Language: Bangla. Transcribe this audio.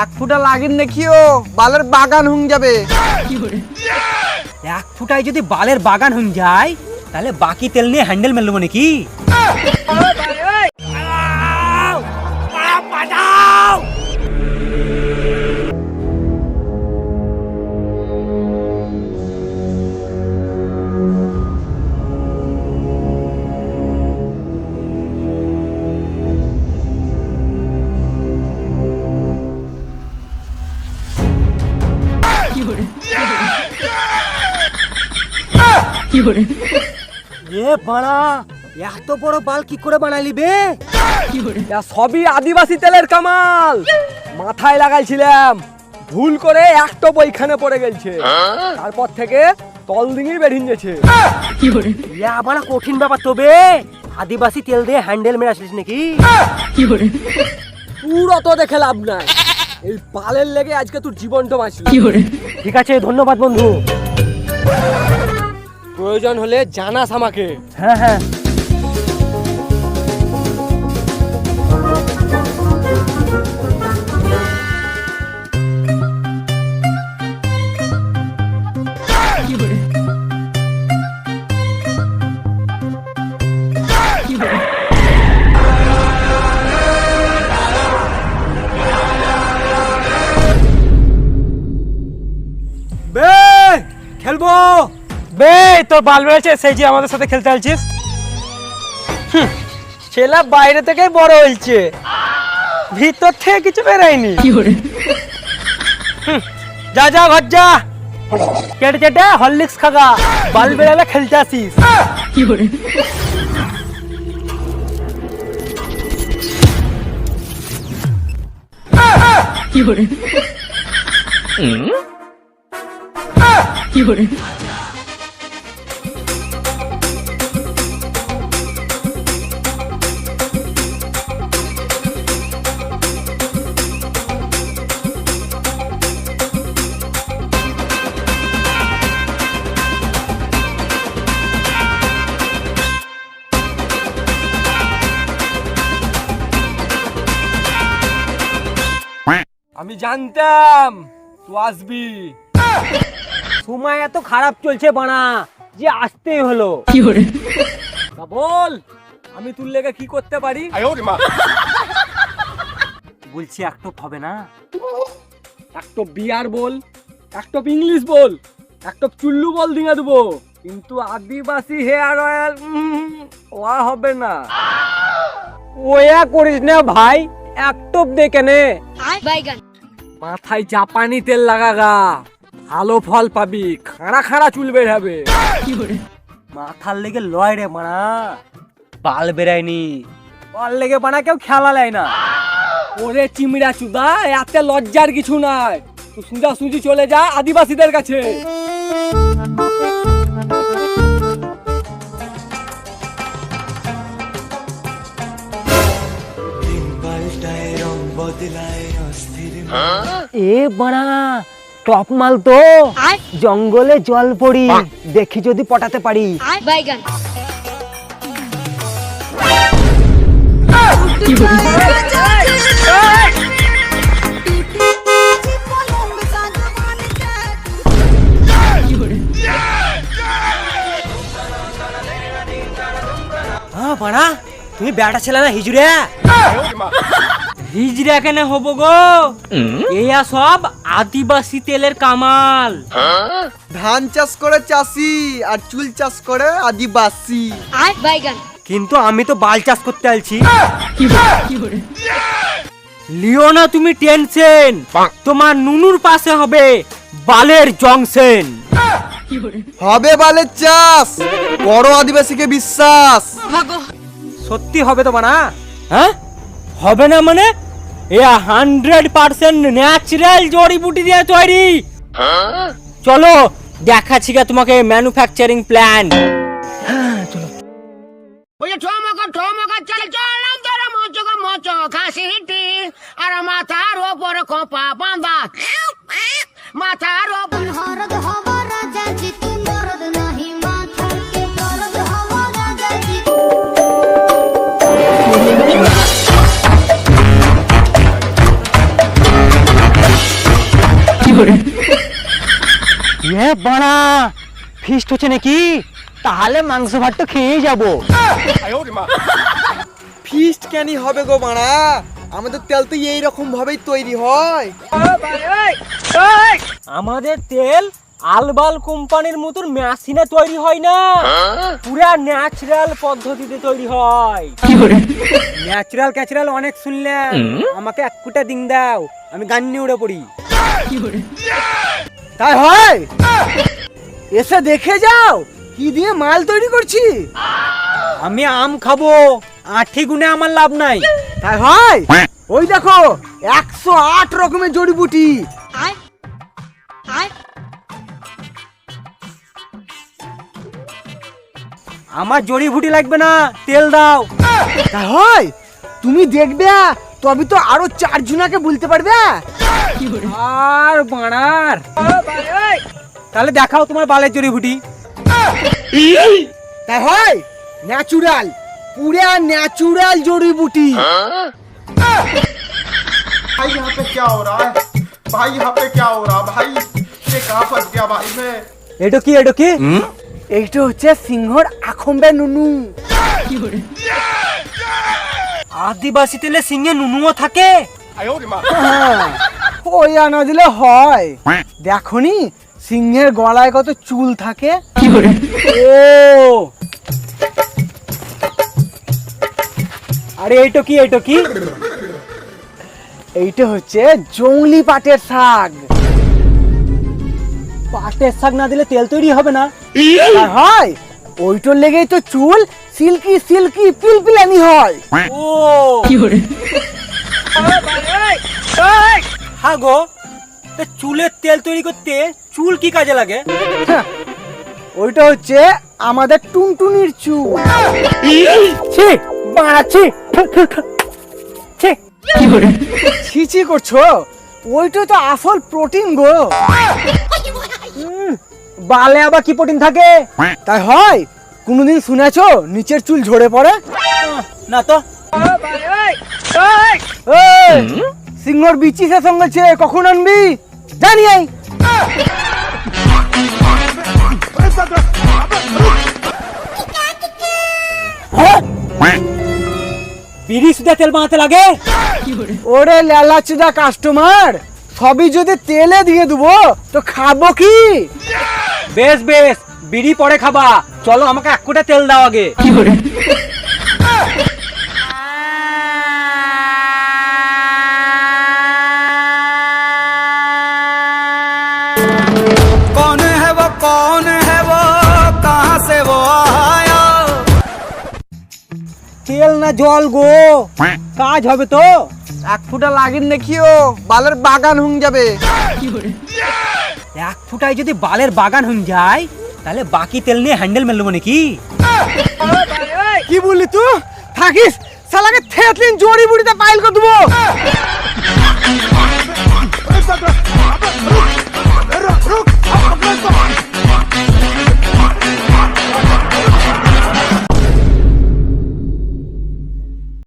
এক ফুটা লাগিন দেখিও, বালের বাগান হুং যাবে। এক ফুটায় যদি বালের বাগান হুং যায়, তাহলে বাকি তেল নিয়ে হ্যান্ডেল মেলবো নাকি? এ বাড়া এত বড় বাল কি করে বানালি বে যা সবই আদিবাসী তেলের কামাল মাথায় লাগাইছিলাম ভুল করে একটা বইখানে পড়ে গেছে তারপর থেকে তল দিঙি বেরিয়ে গেছে ইয়া বাড়া কঠিন ব্যাপার তো বে আদিবাসী তেল দিয়ে হ্যান্ডেল মেরে আসলিস নাকি পুরো তো দেখে লাভ নাই এই পালের লেগে আজকে তোর জীবনটা বাঁচল ঠিক আছে ধন্যবাদ বন্ধু প্রয়োজন হলে জানাস আমাকে। হ্যাঁ হ্যাঁ। বে তোর বাল বেড়েছে সেই যে আমাদের সাথে খেলতে আসছিস। ছেলা বাইরে থেকেই বড় হয়েছে। ভিতর থেকে কিছু বেরায়নি। যা যা ঘর যা। কেটে চেটে হরলিক্স খাগা বাল বেড়ালে খেলতে আসিস। আমি জানতাম তুই আসবি। সময় এত খারাপ চলছে বানা যে আসতেই হলো। কি তা বল আমি তোর লেগে কি করতে পারি? বলছি এক টপ হবে না? একটা বিয়ার বল এক টপ ইংলিশ বল এক টপ চুল্লু বল দিয়ে দেবো। কিন্তু আদিবাসী হেয়ার অয়েল ওয়া হবে না। ওয়া করিস না ভাই এক টপ দেখে নে। বাইগান মাথায় জাপানি তেল লাগাগা। ভালো ফল পাবি। খাড়া খাড়া চুল বের হবে। মাথার লেগে লয় রে মানা পাল বেরায়নি। বাল লেগে মানা কেউ খেলা লেয় না। ওরে চিমড়া চুদা, এতে লজ্জার কিছু নাই। তুই সুজা সুজি চলে যা আদিবাসীদের কাছে। এ বানা টপ মাল তো। জঙ্গলে জল পড়ি দেখি যদি পটাতে পারি। বাইগান। হ্যাঁ তুমি বেটা ছিল না হিজুরে। হিজড়া কেন হব গো? এয়া সব আদিবাসী তেলের কামাল। ধান চাষ করে চাষি আর চুল চাষ করে আদিবাসী। বাইগান। কিন্তু আমি তো বাল চাষ করতে আলছি। লিও না তুমি টেনশন তোমার নুনুর পাশে হবে বালের জংশন হবে বালের চাষ। বড় আদিবাসীকে বিশ্বাস। সত্যি হবে তো বানা? হ্যাঁ? হবে না মানে? এ হান্ড্রেড পার্সেন্ট ন্যাচারাল জড়িবুটি দিয়ে তৈরি। চলো, দেখাচ্ছি গা তোমাকে ম্যানুফ্যাকচারিং প্ল্যান মাথার ওপর খোপা বাঁধা। মাথার ওপর এ বাড়া ফিস্ট হচ্ছে নাকি? তাহলে মাংস ভাত তো খেয়েই যাব। ফিস্ট কেনই হবে গো মারা আমাদের তেল তো এই রকম ভাবেই তৈরি হয়। আমাদের তেল আলবাল কোম্পানির মতন মেশিনে তৈরি হয় না। পুরা ন্যাচারাল পদ্ধতিতে তৈরি হয়। ন্যাচারাল ক্যাচারাল অনেক শুনলাম আমাকে এক কুটা দিন দাও আমি গান নিয়ে উড়ে পড়ি। তাই হয়? এসে দেখে যাও কি দিয়ে মাল তৈরি করছি। আমি আম খাব আঠি গুনে আমার লাভ নাই। তাই হয়? ওই দেখো একশো আট রকমের জড়িবুটি। আমার জড়িবুটি লাগবে না তেল দাও। তাই হয়? তুমি দেখবে তবে তো আরও চারজনাকে বলতে পারবে। আর বাড়ার তাহলে দেখাও তোমার বালের জড়িবুটি তাই হয় ন্যাচুরাল পুরা ন্যাচুরাল জড়িবুটি भाई यहाँ पे क्या हो रहा है भाई यहाँ पे क्या हो रहा है भाई ये कहाँ फंस गया भाई मैं এটা কি এটা কি এইটা হচ্ছে সিংহর আখম্বে নুনু আদিবাসী তেলে সিংহে নুনুও থাকে ওই আনা দিলে হয় দেখনি সিংহের গলায় কত চুল থাকে? ও! আরে এইটা কি এইটা কি? এইটা হচ্ছে জংলি পাটের শাক। পাটের শাক না দিলে তেল তৈরি হবে না। আর হয় ওইটার লেগেই তো চুল সিল্কি সিল্কি পিলপিলানি হয়। ও! হ্যাঁ গো তা চুলের তেল তৈরি করতে চুল কি কাজে লাগে? হ্যাঁ, ওইটা হচ্ছে আমাদের টুনটুনির চুল। ছি বাড়াচ্ছি ছি ছিচি করছ? ওইটা তো আসল প্রোটিন গো। বালে আবার কি প্রোটিন থাকে? তাই হয় কোনোদিন শুনেছো নিচের চুল ঝরে পড়ে? না তো। সিংহর বিচি শেষ হয়ে গেছে কখন আনবি? জানি আই। বিড়ি সুদা তেল বানাতে লাগে? ওরে লেলাচুদা কাস্টমার সবই যদি তেলে দিয়ে দেবো তো খাব কি? বেশ বেশ বিড়ি পরে খাবা। চলো আমাকে এক কোটা তেল দাও আগে। তেল না জল গো। কাজ হবে তো। এক ফুটা লাগিন দেখিও বালের বাগান হুং যাবে। এক ফুটায় যদি বালের বাগান হুং যায় তাহলে বাকি তেল নিয়ে হ্যান্ডেল মেলবো নাকি কি? বললি তু থাকিস সালাকে থেতলিন জড়ি বুড়িতে পাইল করে দেবো।